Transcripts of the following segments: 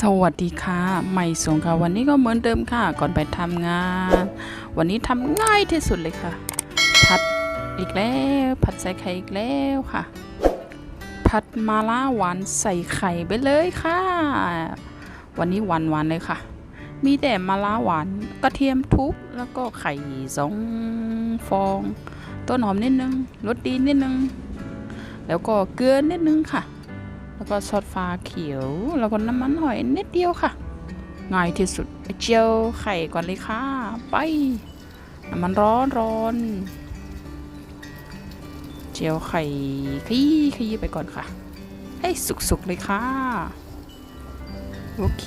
สวัสดีค่ะใหม่สงค่ะ วันนี้ก็เหมือนเดิมค่ะ ก่อนไปทำงาน วันนี้ทำง่ายที่สุดเลยค่ะ ผัดอีกแล้ว ผัดใส่ไข่อีกแล้วค่ะ ผัดมาล่าหวานใส่ไข่ไปเลยค่ะ วันนี้หวานหวานๆเลยค่ะ มีแต่มาล่าหวานกระเทียมทุบแล้วก็ไข่สองฟอง ต้นหอมนิดนึงรสดีนิดนึง แล้วก็เกลือนิดนึงค่ะ แล้วก็ซอสฟ้าเขียว แล้วก็น้ำมันหอยนิดเดียวค่ะ ง่ายที่สุดเจียวไข่ก่อนเลยค่ะ ไปน้ำมันร้อนร้อนเจียวไข่ขยี้ขยี้ไปก่อนค่ะ ให้สุกๆเลยค่ะ โอเค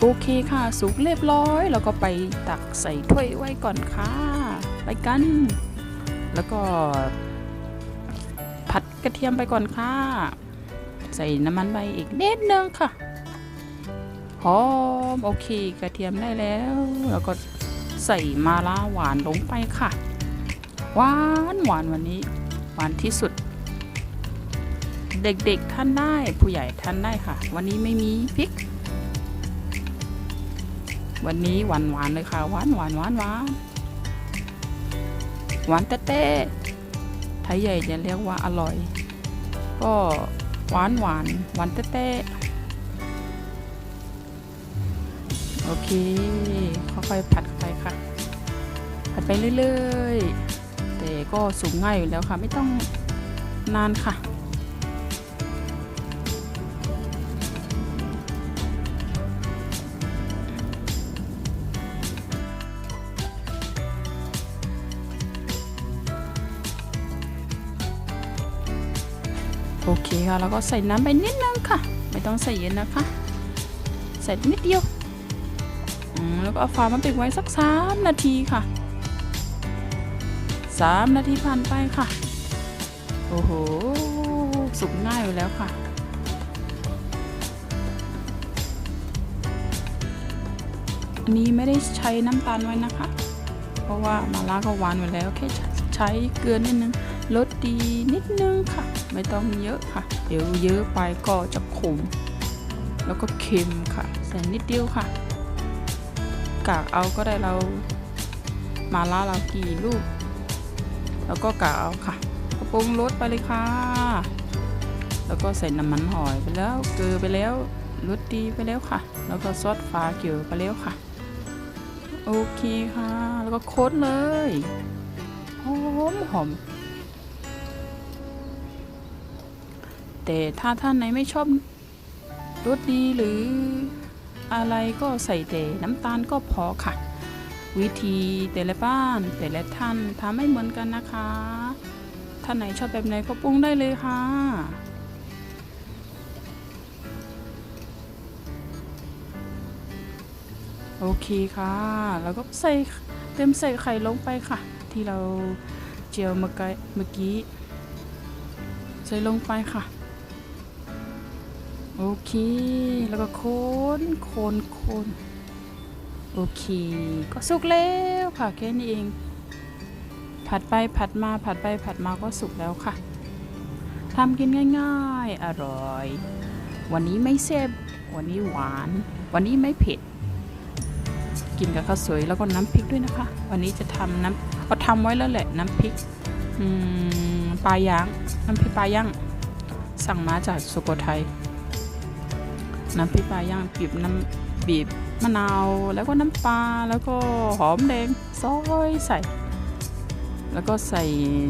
โอเคค่ะ สุกเรียบร้อย แล้วก็ไปตักใส่ถ้วยไว้ก่อนค่ะ ไปกัน แล้วก็ ผัดกระเทียมไปก่อนค่ะ ใส่น้ำมันใบอีกนิดนึงค่ะหอมโอเค กระเทียมได้แล้ว แล้วก็ใส่มาลาหวานลงไปค่ะ หวานหวานวันนี้ หวานที่สุด เด็กๆท่านได้ผู้ใหญ่ท่านได้ค่ะ วันนี้ไม่มีพริก วันนี้หวานหวานเลยค่ะหวานหวานหวานหวานหวานเต้ๆไทยใหญ่จะเรียกว่าอร่อย ก็หวานหวานหวานเต้ๆโอเคค่อยๆผัดไปค่ะ ผัดไปเรื่อยๆ แต่ก็สุกง่ายอยู่แล้วค่ะ ไม่ต้องนานค่ะ โอเคค่ะแล้วก็ใส่น้ำไปนิดนึงค่ะ ไม่ต้องใส่เยอะนะคะ ใส่นิดเดียวแล้วก็เอาฝามาปิดไว้สักสามนาทีค่ะสามนาทีผ่านไปค่ะ โอ้โห สุกง่ายอยู่แล้วค่ะอันนี้ไม่ได้ใช้น้ำตาลไว้นะคะ เพราะว่ามาล่าก็หวานอยู่แล้วแค่ใช้เกลือนิดนึง รสดีนิดนึงค่ะ ไม่ต้องเยอะค่ะ เดี๋ยวเยอะไปก็จะขม แล้วก็เค็มค่ะใส่นิดเดียวค่ะ กากเอาก็ได้เรามาล่าเรากี่ลูก แล้วก็กากเอาค่ะกระปรุงรสไปเลยค่ะ แล้วก็ใส่น้ำมันหอยไปแล้ว เกลือไปแล้วรสดีไปแล้วค่ะ แล้วก็ซอสฟ้าเขียวไปแล้วค่ะ โอเคค่ะ แล้วก็โค้ดเลย หอมหอม แต่ถ้าท่านไหนไม่ชอบรสดีหรืออะไรก็ใส่แต่น้ำตาลก็พอค่ะ วิธีแต่ละบ้านแต่ละท่านทำไม่เหมือนกันนะคะ ท่านไหนชอบแบบไหนก็ปรุงได้เลยค่ะโอเคค่ะ แล้วก็ใส่เติมใส่ไข่ลงไปค่ะ ที่เราเจียวเมื่อกี้เมื่อกี้ใส่ลงไปค่ะ โอเค แล้วก็โคนโคนโคนโอเค ก็สุกแล้วค่ะแค่นี้เอง ผัดไปผัดมาผัดไปผัดมาก็สุกแล้วค่ะทำกินง่ายๆ อร่อย วันนี้ไม่เซบวันนี้หวาน วันนี้ไม่เผ็ด กินกับข้าวสวยแล้วก็น้ำพริกด้วยนะคะ วันนี้จะทำน้ำเอาทำไว้แล้วแหละน้ำพริกปลาย่าง น้ำพริกปลาย่าง สั่งมาจากสุโขทัย น้ำพริกปลาย่างบีบน้ำบีบมะนาวแล้วก็น้ำปลาแล้วก็หอมแดงซอยใส่ แล้วก็ใส่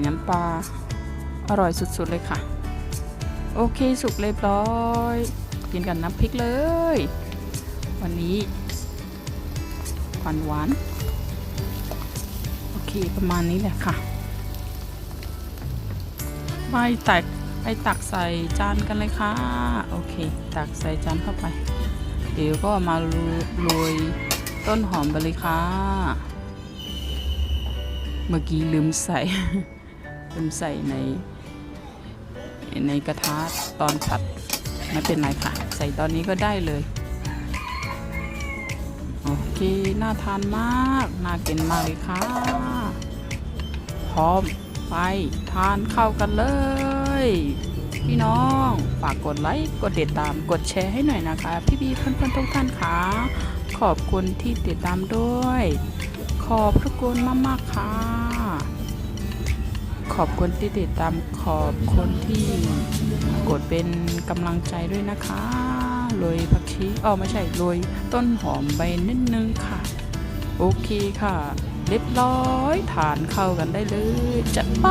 น้ำปลาอร่อยสุดๆเลยค่ะ โอเคสุกเรียบร้อยกินกับน้ำพริกเลย วันนี้หวานหวานๆเคประมาณนี้แหละค่ะไปตัก ไปตักใส่จานกันเลยค่ะ โอเค ตักใส่จานเข้าไป เดี๋ยวก็มาโรยต้นหอมไปเลยค่ะ เมื่อกี้ลืมใส่ ลืมใส่ใน ในกระทะตอนผัดไม่เป็นไรค่ะ ใส่ตอนนี้ก็ได้เลย โอเค น่าทานมาก น่ากินมากเลยค่ะ พร้อมไปทานเข้ากันเลย พี่น้องฝากกดไลค์กดติดตามกดแชร์ให้หน่อยนะคะ พี่พี่ๆเพื่อนๆทุกท่านค่ะขอบคุณที่ติดตามด้วย ขอบพระคุณมากๆค่ะ ขอบคุณที่ติดตามขอบคุณที่กดเป็นกำลังใจด้วยนะคะโรยผักชีอ๋อไม่ใช่โรยต้นหอมใบนิดนึงค่ะ โอเคค่ะ เรียบร้อยทานเข้ากันได้เลย จัดไป